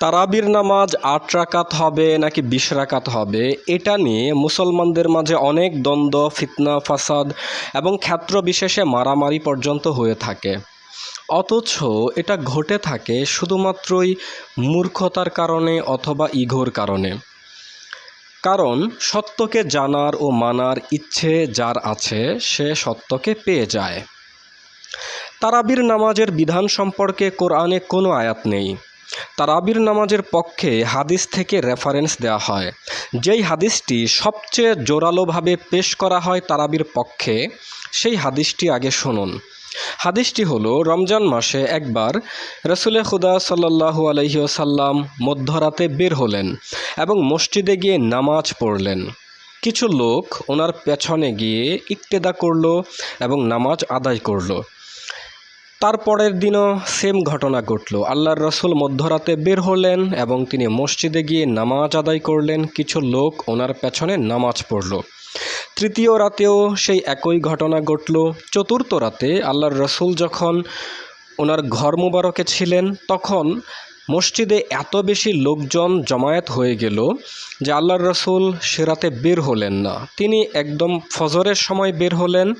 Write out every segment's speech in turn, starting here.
তারাবির নামাজ আট রাকাত হবে নাকি বিশ রাকাত হবে, এটা নিয়ে মুসলমানদের মাঝে অনেক দ্বন্দ্ব, ফিতনা, ফাসাদ এবং ক্ষেত্র বিশেষে মারামারি পর্যন্ত হয়ে থাকে। অথচ এটা ঘটে থাকে শুধুমাত্রই মূর্খতার কারণে অথবা ইঘোর কারণে। কারণ সত্যকে জানার ও মানার ইচ্ছে যার আছে, সে সত্যকে পেয়ে যায়। তারাবির নামাজের বিধান সম্পর্কে কোরআনে কোনো আয়াত নেই। তারাবির নামাজের পক্ষে হাদিস থেকে রেফারেন্স দেওয়া হয়। যেই হাদিসটি সবচেয়ে জোরালোভাবে পেশ করা হয় তারাবির পক্ষে, সেই হাদিসটি আগে শুনুন। হাদিসটি হলো, রমজান মাসে একবার রসুলে খুদা সাল্লাহু আলহিউসাল্লাম মধ্যরাতে বের হলেন এবং মসজিদে গিয়ে নামাজ পড়লেন। কিছু লোক ওনার পেছনে গিয়ে ইক্তেদা করল এবং নামাজ আদায় করল। তারপরের দিনও সেম ঘটনা ঘটল। আল্লাহর রসুল মধ্যরাতে বের হলেন এবং তিনি মসজিদে গিয়ে নামাজ আদায় করলেন। কিছু লোক ওনার পেছনে নামাজ পড়ল। তৃতীয় রাতেও সেই একই ঘটনা ঘটল। চতুর্থ রাতে আল্লাহর রসুল যখন ওনার ঘর মুবারকে ছিলেন, তখন মসজিদে এত বেশি লোকজন জমায়েত হয়ে গেল যে আল্লাহর রসুল সে রাতে বের হলেন না। তিনি একদম ফজরের সময় বের হলেন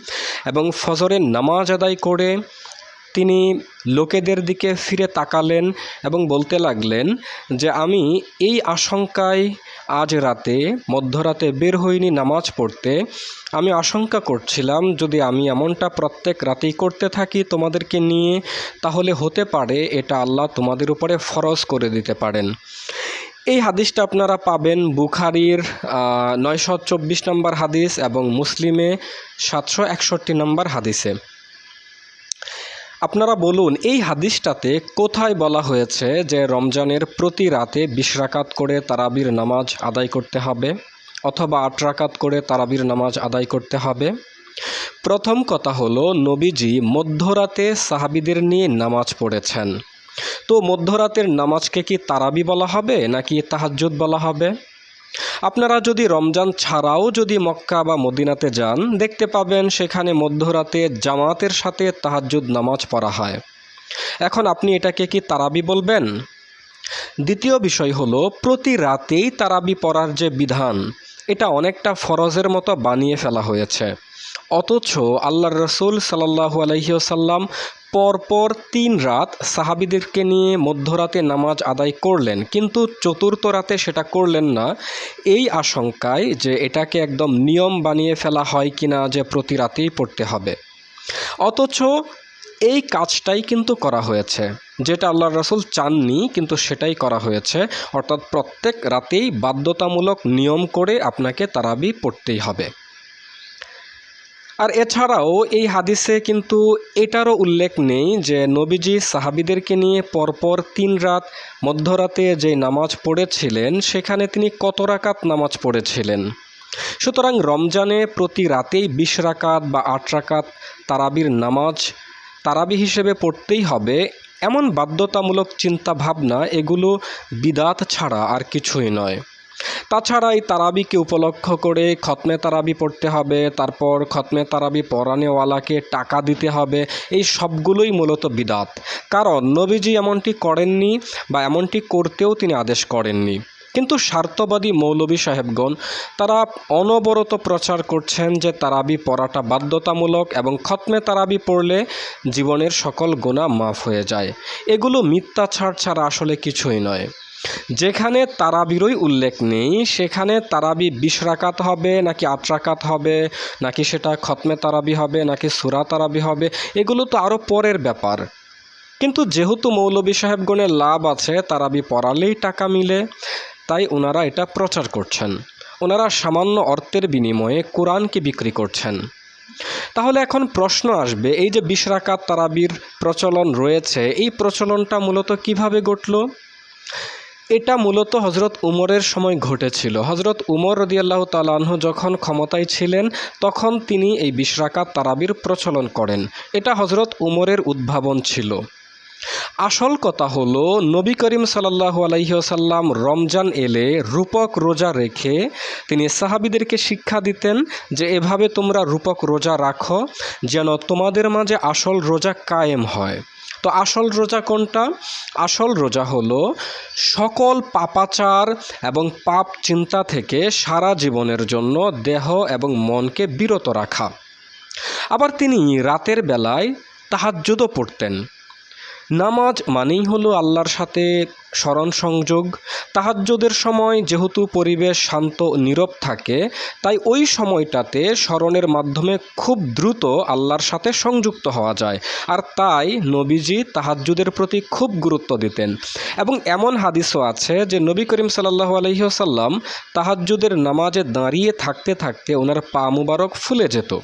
এবং ফজরের নামাজ আদায় করে তিনি লোকেদের দিকে ফিরে তাকালেন এবং বলতে লাগলেন যে, আমি এই আশঙ্কায় আজ রাতে, মধ্যরাতে বের হইনি নামাজ পড়তে। আমি আশঙ্কা করছিলাম, যদি আমি এমনটা প্রত্যেক রাতেই করতে থাকি তোমাদেরকে নিয়ে, তাহলে হতে পারে এটা আল্লাহ তোমাদের উপরে ফরজ করে দিতে পারেন। এই হাদিসটা আপনারা পাবেন বুখারির নয়শো চব্বিশ নম্বর হাদিস এবং মুসলিমে সাতশো একষট্টি নম্বর হাদিসে। আপনারা বলুন, এই হাদিসটাতে কোথায় বলা হয়েছে যে রমজানের প্রতি রাতে বিশ রাকাত করে তারাবির নামাজ আদায় করতে হবে অথবা আট রাকাত করে তারাবির নামাজ আদায় করতে হবে? প্রথম কথা হলো, নবীজি মধ্যরাতে সাহাবিদের নিয়ে নামাজ পড়েছেন। তো মধ্যরাতের নামাজকে কি তারাবি বলা হবে নাকি তাহাজ্জুদ বলা হবে? আপনারা যদি রমজান ছাড়াও যদি মক্কা বা মদিনাতে যান, দেখতে পাবেন সেখানে মধ্যরাতে জামাতের সাথে তাহাজ্জুদ নামাজ পড়া হয়। এখন আপনি এটাকে কি তারাবি বলবেন? দ্বিতীয় বিষয় হলো, প্রতি রাতেই তারাবি পড়ার যে বিধান, এটা অনেকটা ফরজের মতো বানিয়ে ফেলা হয়েছে। অথচ আল্লাহর রসুল সাল্লাহু আলহিউসাল্লাম পরপর তিন রাত সাহাবিদেরকে নিয়ে মধ্যরাতে নামাজ আদায় করলেন, কিন্তু চতুর্থ রাতে সেটা করলেন না। এই আশঙ্কায় যে এটাকে একদম নিয়ম বানিয়ে ফেলা হয় কিনা যে প্রতি রাতেই পড়তে হবে। অথচ এই কাজটাই কিন্তু করা হয়েছে, যেটা আল্লাহ রসুল চাননি, কিন্তু সেটাই করা হয়েছে। অর্থাৎ প্রত্যেক রাতেই বাধ্যতামূলক নিয়ম করে আপনাকে তারাবি পড়তেই হবে। আর এছাড়াও এই হাদিসে কিন্তু এটারও উল্লেখ নেই যে নবীজি সাহাবিদেরকে নিয়ে পরপর তিন রাত মধ্যরাতে যে নামাজ পড়েছিলেন, সেখানে তিনি কত রাকাত নামাজ পড়েছিলেন? সুতরাং রমজানে প্রতি রাতেই বিশ রাকাত বা আট রাকাত তারাবির নামাজ তারাবি হিসেবে পড়তেই হবে। এমন বাধ্যতামূলক চিন্তা ভাবনা এগুলো বিদাত ছাড়া আর কিছুই নয়। তাছাড়া এই তারাবিকে উপলক্ষ করে খতমে তারাবি পড়তে হবে, তারপর খতমে তারাবি পড়ানেওয়ালাকে টাকা দিতে হবে, এই সবগুলোই মূলত বিদাত। কারণ নবীজি এমনটি করেননি বা এমনটি করতেও তিনি আদেশ করেননি। কিন্তু স্বার্থবাদী মৌলবী সাহেবগণ, তারা অনবরত প্রচার করছেন যে তারাবি পড়াটা বাধ্যতামূলক এবং খতমে তারাবি পড়লে জীবনের সকল গোনা মাফ হয়ে যায়। এগুলো মিথ্যা ছাড় ছাড়া আসলে কিছুই নয়। যেখানে তারাবিরই উল্লেখ নেই, সেখানে তারাবি বিশ রাকাত হবে, নাকি আট রাকাত হবে, নাকি সেটা খতমে তারাবি হবে, নাকি সুরা তারাবি হবে, এগুলো তো আরও পরের ব্যাপার। কিন্তু যেহেতু মৌলবী সাহেবগণের লাভ আছে, তারাবি পড়ালেই টাকা মিলে, তাই ওনারা এটা প্রচার করছেন। ওনারা সামান্য অর্থের বিনিময়ে কোরআনকে বিক্রি করছেন। তাহলে এখন প্রশ্ন আসবে, এই যে বিশ রাকাত তারাবির প্রচলন রয়েছে, এই প্রচলনটা মূলত কীভাবে ঘটল? এটা মূলত হজরত উমরের সময় ঘটেছিল। হজরত উমর রদিয়াল্লাহ তালাহ যখন ক্ষমতায় ছিলেন, তখন তিনি এই বিশরাকাত তারাবির প্রচলন করেন। এটা হজরত উমরের উদ্ভাবন ছিল। আসল কথা হলো, নবী করিম সাল্লাহু আলাইসাল্লাম রমজান এলে রূপক রোজা রেখে তিনি সাহাবিদেরকে শিক্ষা দিতেন যে, এভাবে তোমরা রূপক রোজা রাখো যেন তোমাদের মাঝে আসল রোজা কায়েম হয়। তো আসল রোজা কোনটা? আসল রোজা হলো সকল পাপাচার এবং পাপ চিন্তা থেকে সারা জীবনের জন্য দেহ এবং মনকে বিরত রাখা। আবার তিনি রাতের বেলায় তাহাজ্জুদও পড়তেন। নামাজ মানেই হলো আল্লাহর সাথে স্মরণ সংযোগ। তাহাজ্জুদের সময় যেহেতু পরিবেশ শান্ত নীরব থাকে, তাই ওই সময়টাতে স্মরণের মাধ্যমে খুব দ্রুত আল্লাহর সাথে সংযুক্ত হওয়া যায়। আর তাই নবীজি তাহাজ্জুদের প্রতি খুব গুরুত্ব দিতেন। এবং এমন হাদিসও আছে যে নবী করিম সাল্লাহ আলহিহসাল্লাম তাহাজ্জুদের নামাজে দাঁড়িয়ে থাকতে থাকতে ওনার পা মুবারক ফুলে যেত।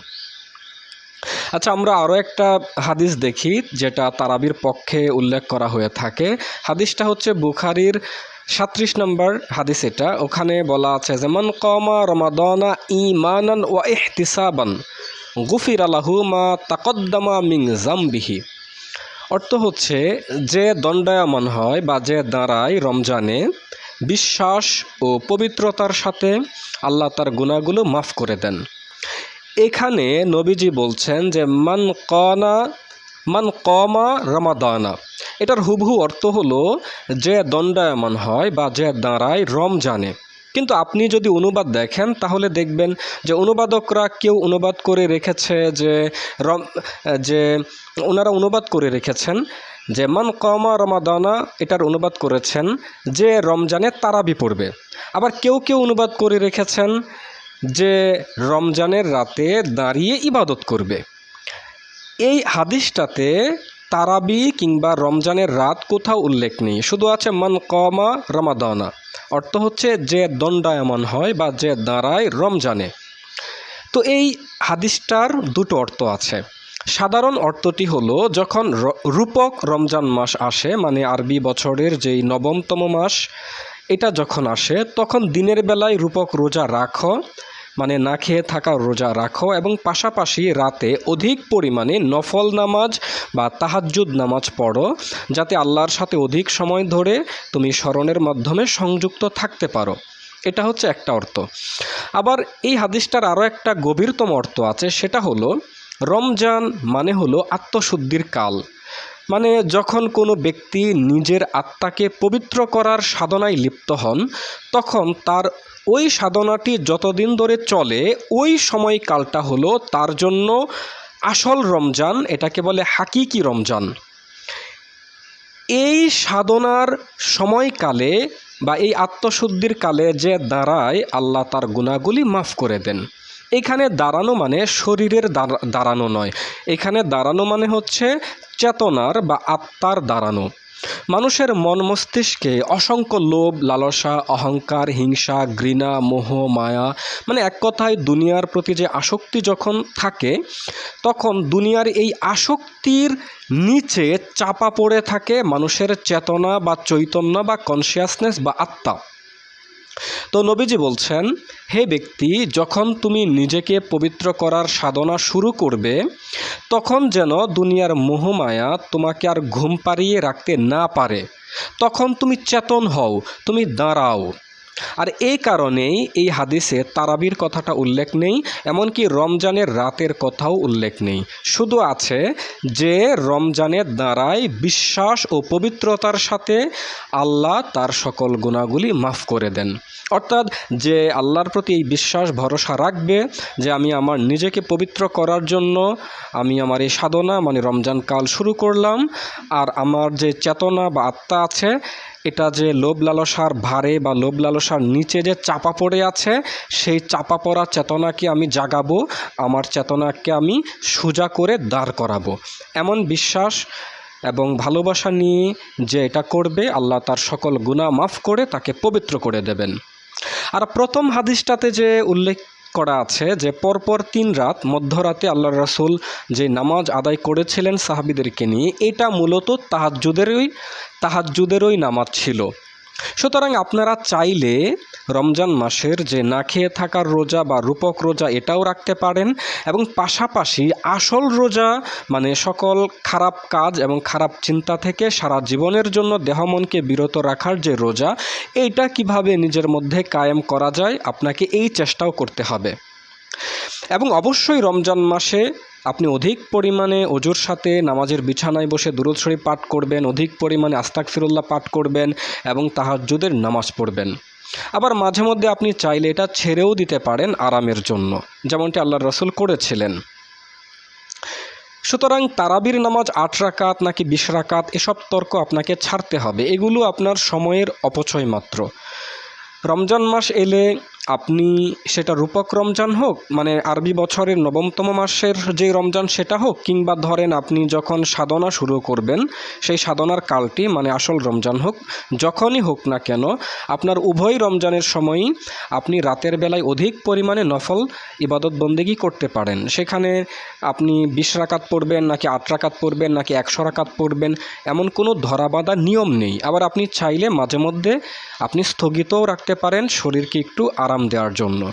আচ্ছা আমরা আরও একটা হাদিস দেখি যেটা তারাবির পক্ষে উল্লেখ করা হয়ে থাকে। হাদিসটা হচ্ছে বুখারির সাত্রিশ নম্বর হাদিস এটা। ওখানে বলা আছে, যেমন কমা রমাদনা ইমানান ওয়া ইহতিসাবান, গুফির আলাহু মা তাকদ্দামা মিং জামবিহি। অর্থ হচ্ছে, যে দণ্ডায়মান হয় বা যে দাঁড়ায় রমজানে, বিশ্বাস ও পবিত্রতার সাথে আল্লাহ তার গুণাগুলো মাফ করে দেন। এখানে নবীজি বলছেন যে, মান কনা, মান কমা রমাদানা। এটার হুবহু অর্থ হলো, যে দণ্ডায়মান হয় বা যে দাঁড়ায় রমজানে। কিন্তু আপনি যদি অনুবাদ দেখেন, তাহলে দেখবেন যে অনুবাদকরা কেউ অনুবাদ করে রেখেছে যে, রম, যে ওনারা অনুবাদ করে রেখেছেন যে, মান কমা রমাদানা। এটার অনুবাদ করেছেন যে, রমজানে তারাবি পড়বে। আবার কেউ কেউ অনুবাদ করে রেখেছেন যে রমজানের রাতে দাঁড়িয়ে ইবাদত করবে। এই হাদিসটাতে তারাবি কিংবা রমজানের রাত কোথাও উল্লেখ নেই, শুধু আছে মান কমা রমাদানা। অর্থ হচ্ছে যে দণ্ডায়মান হয় বা যে দাঁড়ায় রমজানে। তো এই হাদিসটার দুটো অর্থ আছে। সাধারণ অর্থটি হলো, যখন রূপক রমজান মাস আসে মানে আরবি বছরের যেই নবমতম মাস, এটা যখন আসে, তখন দিনের বেলায় রূপক রোজা রাখো মানে না খেয়ে থাকা রোজা রাখো এবং পাশাপাশি রাতে অধিক পরিমাণে নফল নামাজ বা তাহাজ্জুদ নামাজ পড়ো, যাতে আল্লাহর সাথে অধিক সময় ধরে তুমি স্মরণের মাধ্যমে সংযুক্ত থাকতে পারো। এটা হচ্ছে একটা অর্থ। আবার এই হাদিসটার আরও একটা গভীরতম অর্থ আছে, সেটা হলো, রমজান মানে হলো আত্মশুদ্ধির কাল। মানে যখন কোনো ব্যক্তি নিজের আত্মাকে পবিত্র করার সাধনায় লিপ্ত হন, তখন তার ওই সাধনাটি যতদিন ধরে চলে, ওই সময়কালটা হলো তার জন্য আসল রমজান, এটাকে বলে হাকিকি রমজান। এই সাধনার সময়কালে বা এই আত্মশুদ্ধির কালে যে দাঁড়ায়, আল্লাহ তার গুণাগুলি মাফ করে দেন। এখানে দাঁড়ানো মানে শরীরের দাঁড়া- দাঁড়ানো নয়। এখানে দাঁড়ানো মানে হচ্ছে চেতনার বা আত্মার দাঁড়ানো। মানুষের মন মস্তিষ্কে অসংখ্য লোভ, লালসা, অহংকার, হিংসা, ঘৃণা, মোহ, মায়া মানে এক কথায় দুনিয়ার প্রতি যে আসক্তি যখন থাকে, তখন দুনিয়ার এই আসক্তির নিচে চাপা পড়ে থাকে মানুষের চেতনা বা চৈতন্য বা কনসিয়াসনেস বা আত্মা। তো নবীজি বলছেন, হে ব্যক্তি, যখন তুমি নিজেকে পবিত্র করার সাধনা শুরু করবে, তখন যেন দুনিয়ার মোহমায়া তোমাকে আর ঘুম পাড়িয়ে রাখতে না পারে। তখন তুমি চেতন হও, তুমি দাঁড়াও। আর এই কারণেই এই হাদিসে তারাবির কথাটা উল্লেখ নেই, এমনকি রমজানের রাতের কথাও উল্লেখ নেই। শুধু আছে যে রমজানের দ্বারাই বিশ্বাস ও পবিত্রতার সাথে আল্লাহ তার সকল গুণাগুলি মাফ করে দেন। অর্থাৎ যে আল্লাহর প্রতি এই বিশ্বাস, ভরসা রাখবে যে আমি আমার নিজেকে পবিত্র করার জন্য আমি আমার এই সাধনা মানে রমজান কাল শুরু করলাম, আর আমার যে চেতনা বা আত্মা আছে এটা যে লোভ লালসার ভারে বা লোভ লালসার নিচে যে চাপা পড়ে আছে, সেই চাপা পড়া চেতনাকে আমি জাগাবো, আমার চেতনাকে আমি সোজা করে দাঁড় করাবো। এমন বিশ্বাস এবং ভালোবাসা নিয়ে যে এটা করবে, আল্লাহ তার সকল গুনাহ মাফ করে তাকে পবিত্র করে দেবেন। আর প্রথম হাদিসটাতে যে উল্লেখ করা আছে যে পরপর তিন রাত মধ্যরাতে আল্লাহ রাসুল যে নামাজ আদায় করেছিলেন সাহাবিদেরকে নিয়ে, এটা মূলত তাহাজুদেরই তাহাজুদেরই নামাজ ছিল। সুতরাং আপনারা চাইলে রমজান মাসের যে না খেয়ে থাকার রোজা বা রূপক রোজা এটাও রাখতে পারেন এবং পাশাপাশি আসল রোজা মানে সকল খারাপ কাজ এবং খারাপ চিন্তা থেকে সারা জীবনের জন্য দেহমনকে বিরত রাখার যে রোজা, এইটা কীভাবে নিজের মধ্যে কায়েম করা যায় আপনাকে এই চেষ্টাও করতে হবে। এবং অবশ্যই রমজান মাসে আপনি অধিক পরিমাণে অজুর সাথে নামাজের বিছানায় বসে দুরুদ শরীফ পাঠ করবেন, অধিক পরিমাণে আস্তাক ফিরুল্লাহ পাঠ করবেন এবং তাহাজ্জুদের নামাজ পড়বেন। আবার মাঝে মধ্যে আপনি চাইলে এটা ছেড়েও দিতে পারেন আরামের জন্য, যেমনটি আল্লাহ রসুল করেছিলেন। সুতরাং তারাবির নামাজ আট রাকাত নাকি বিশ রাকাত, এসব তর্ক আপনাকে ছাড়তে হবে। এগুলো আপনার সময়ের অপচয় মাত্র। রমজান মাস এলে আপনি সেটা রূপক রমজান হোক মানে আরবি বছরের নবমতম মাসের যে রমজান সেটা হোক, কিংবা ধরেন আপনি যখন সাধনা শুরু করবেন, সেই সাধনার কালটি মানে আসল রমজান হোক, যখনই হোক না কেন, আপনার উভয় রমজানের সময়ই আপনি রাতের বেলায় অধিক পরিমাণে নফল ইবাদত বন্দেগি করতে পারেন। সেখানে আপনি বিশ রাকাত পড়বেন, নাকি আট রাকাত পড়বেন, নাকি একশো রাকাত পড়বেন, এমন কোনো ধরাবাঁধা নিয়ম নেই। আবার আপনি চাইলে মাঝে মধ্যে আপনি স্থগিতও রাখতে পারেন শরীরকে একটু আরাম দেওয়ার জন্য।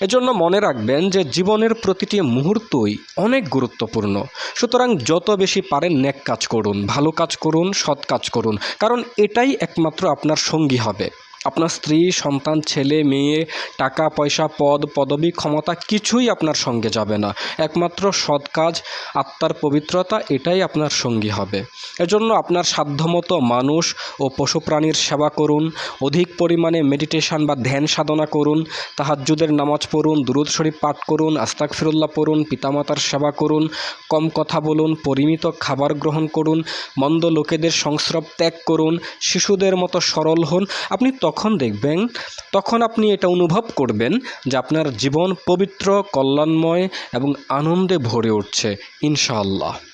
এজন্য মনে রাখবেন যে জীবনের প্রতিটি মুহূর্তই অনেক গুরুত্বপূর্ণ। সুতরাং যত বেশি পারেন নেক কাজ করুন, ভালো কাজ করুন, সৎ কাজ করুন, কারণ এটাই একমাত্র আপনার সঙ্গী হবে। আপনার স্ত্রী, সন্তান, ছেলে, মেয়ে, টাকা, পয়সা, পদ, পদবি, ক্ষমতা কিছুই আপনার সঙ্গে যাবে না। একমাত্র সৎ কাজ, আত্মার পবিত্রতা, এটাই আপনার সঙ্গী হবে। এজন্য আপনার সাধ্যমতো মানুষ ও পশু প্রাণীর সেবা করুন, অধিক পরিমাণে মেডিটেশন বা ধ্যান সাধনা করুন, তাহাজ্জুদের নামাজ পড়ুন, দুরুদ শরীফ পাঠ করুন আস্তাক ফিরুল্লাহ পড়ুন, পিতামাতার সেবা করুন, কম কথা বলুন, পরিমিত খাবার গ্রহণ করুন, মন্দ লোকেদের সংস্রব ত্যাগ করুন, শিশুদের মতো সরল হন। আপনি তখন দেখবেন, তখন আপনি এটা অনুভব করবেন যে আপনার জীবন পবিত্র, কল্যাণময় এবং আনন্দে ভরে উঠছে, ইনশাআল্লাহ।